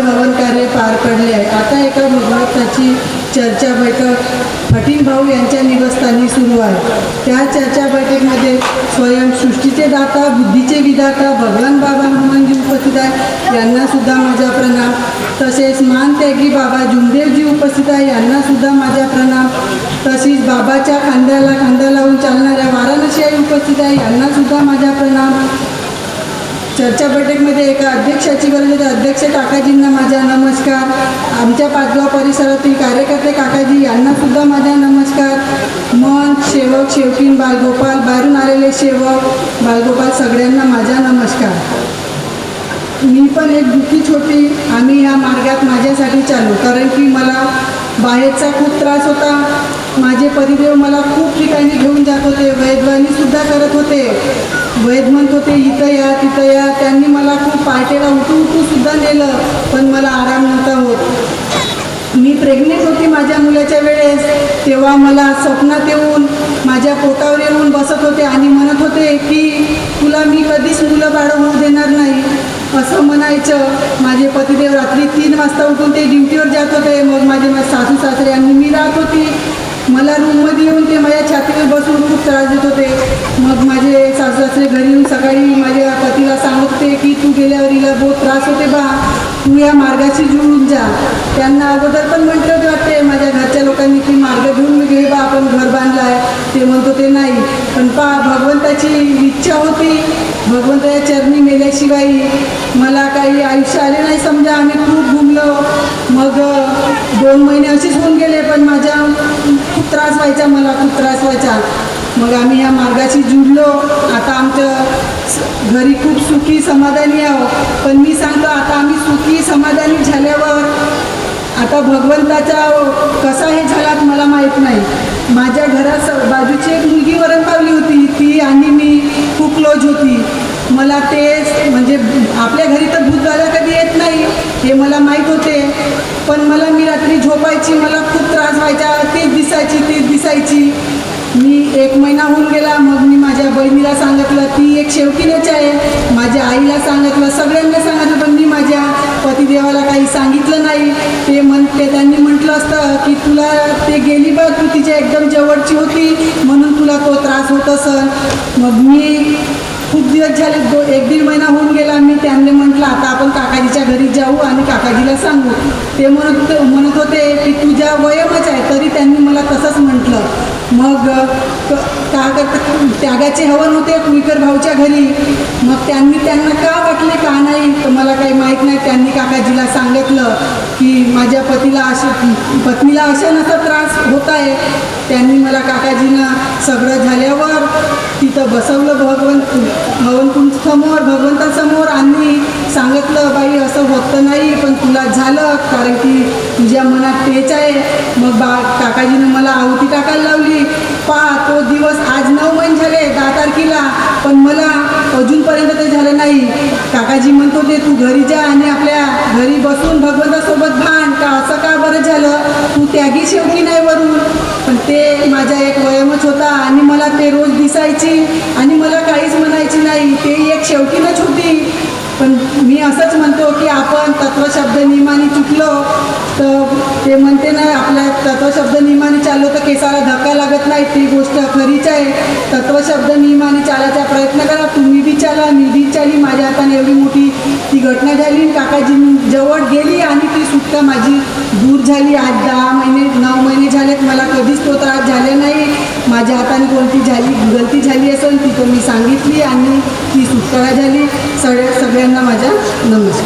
भव्य भवन कार्य पार पडले आहे. आता एका भगवंताची चर्चा बैठक फटीन भाऊ यांच्या निवासस्थानी सुरू आहे. त्या चर्चा बैठकमध्ये स्वयं सृष्टीचे दाता बुद्धीचे विधाता भगवान बाबा हनुमानजी उपस्थित आहे. यांना सुद्धा माझा प्रणाम. तसेच मान त्यागी बाबा जुमदेवजी उपस्थित आहे. यांना सुद्धा माझा प्रणाम. तसेच बाबाच्या खांद्याला खांदा लावून चालणाऱ्या वाराणसी उपस्थित आहे. यांना सुद्धा माझा प्रणाम. चर्चा बैठकमध्ये एका अध्यक्षाची गरज होती अध्यक्ष काकाजींना माझा नमस्कार. आमच्या पाचगाव परिसरातील कार्यकर्ते काकाजी यांना सुद्धा माझा नमस्कार. मन सेवक शेवकीन बालगोपाल बाहेरून आलेले सेवक बालगोपाल सगळ्यांना माझा नमस्कार. मी पण एक दुःखी छोटी आम्ही ह्या मार्गात माझ्यासाठी चालू कारण की मला बाहेरचा खूप त्रास होता. माझे परिदेव मला खूप ठिकाणी घेऊन जात होते. वैद्यवाणीसुद्धा करत होते. वैद म्हणत होते इथं या तिथं या. त्यांनी मला खूप पार्टीला उठू उठूसुद्धा नेलं पण मला आराम नव्हता होत. मी प्रेग्नेंट होती माझ्या मुलाच्या वेळेस. तेव्हा मला स्वप्नात येऊन माझ्या पोटावर येऊन बसत होते आणि म्हणत होते की तुला मी कधीच मुलं बाळं होऊ देणार नाही. असं म्हणायचं. माझे पतिदेव रात्री तीन वाजता उठून ते ड्युटीवर जात होते. मग माझे सासू सासरे आणि मी राहत होते. मला रूममध्ये येऊन ते माझ्या छातीवर बसून खूप त्रास देत होते. मग माझे सासू घरी येऊन सकाळी माझ्या पतीला सांगत होते की तू गेल्यावर हिला बहुत त्रास होते बा. तू या मार्गाशी जुळून जा. त्यांना अगोदर पण म्हटलं होते वाटते माझ्या घरच्या लोकांनी की मार्ग घेऊन घे बा आपण घर बांधला आहे ते म्हणत होते नाही. पण पा भगवंताची इच्छा होती. भगवंताच्या चरणी मेल्याशिवाय मला काही आयुष्य आले नाही समजा. आम्ही खूप घुमलो. मग दोन महिने असेच होऊन गेले पण माझ्या खूप त्रास व्हायचा मला खूप त्रास व्हायचा. मग आम्ही या मार्गाशी जुडलो. आता आमचं घरी खूप सुखी समाधानी आहोत. पण मी सांगतो आता आम्ही सुखी समाधानी झाल्यावर आता भगवंताचा कसा हे झालात मला माहीत नाही. माझ्या घरास बाजूची एक मुलगी वरण पावली होती. ती आणि मी खूप क्लोज होती. मला ते म्हणजे आपल्या घरी तर भूतदादा कधी येत नाही हे मला माहीत होते. पण मला मी रात्री झोपायची मला खूप त्रास व्हायचा. तेच दिसायची तेच दिसायची. मी एक महिना होऊन गेला मग मी माझ्या बहिणीला सांगितलं ती एक शेवकीनच आहे. माझ्या आईला सांगितलं सगळ्यांना सांगितलं पण मी माझ्या पतिदेवाला काही सांगितलं नाही. ते म्हण ते त्यांनी म्हटलं असतं की तुला ते गेली बघ तू तिच्या एकदम जवळची होती म्हणून तुला तो त्रास होत असेल मग मी खूप दिवस झाले दो एक दीड महिना होऊन गेला मी त्यांनी म्हटलं आता आपण काकाजीच्या घरी जाऊ आणि काकाजीला सांगू. ते म्हणत म्हणत होते की तुझ्या वयमच आहे तरी त्यांनी मला तसंच म्हटलं. मग क- का करता त्यागाचे हवन होते कुईकर भाऊच्या घरी. मग त्यांनी त्यांना का वाटले का नाही? तर मला काही माहीत नाही. त्यांनी काकाजीला सांगितलं की माझ्या पतीला असे पत्नीला अशा नसा त्रास होत आहे त्यांनी मला काकाजीनं सगळं झाल्यावर तिथं बसवलं भगवंत भगवंत समोर भगवंतासमोर आणि सांगितलं बाई असं होतं नाही पण तुला झालं कारण की तुझ्या मनात तेच आहे. मग बा काकाजीनं मला आहुती टाकायला पा तो दिवस आज नऊ महिने झाले दहा तारखेला. पण मला अजूनपर्यंत ते झालं नाही. काकाजी म्हणतो ते तू घरी जा आणि आपल्या घरी बसून भगवंतासोबत भांड का असं का बरं झालं? तू त्यागी शेवटी नाही वरून. पण ते माझा एक वयमच होता आणि मला ते रोज दिसायची आणि मला काहीच म्हणायची नाही. ते एक शेवटीनच होती. पण मी असंच म्हणतो की आपण तत्वशब्द नियमाने चुकलो तर ते म्हणते ना आपल्या तत्वशब्द नियमाने चाललो तर केसाला धक्का लागत ती गोष्ट खरीच आहे. तत्वशब्द नियमाने चालायचा प्रयत्न करा. तुम्ही बी चाला मी बी चाली. माझ्या हाताने एवढी मोठी ती घटना झाली काकाजी जवळ गेली आणि ती सुटका माझी दूर झाली. आज दहा महिने नऊ महिने झालेत. मला कधीच तो त्रास झाले नाही. माझ्या हाताने कोणती झाली गलती झाली असेल ती तर मी सांगितली आणि ती सुटका झाली. सगळ्या सगळ्यांना माझा नमस्कार.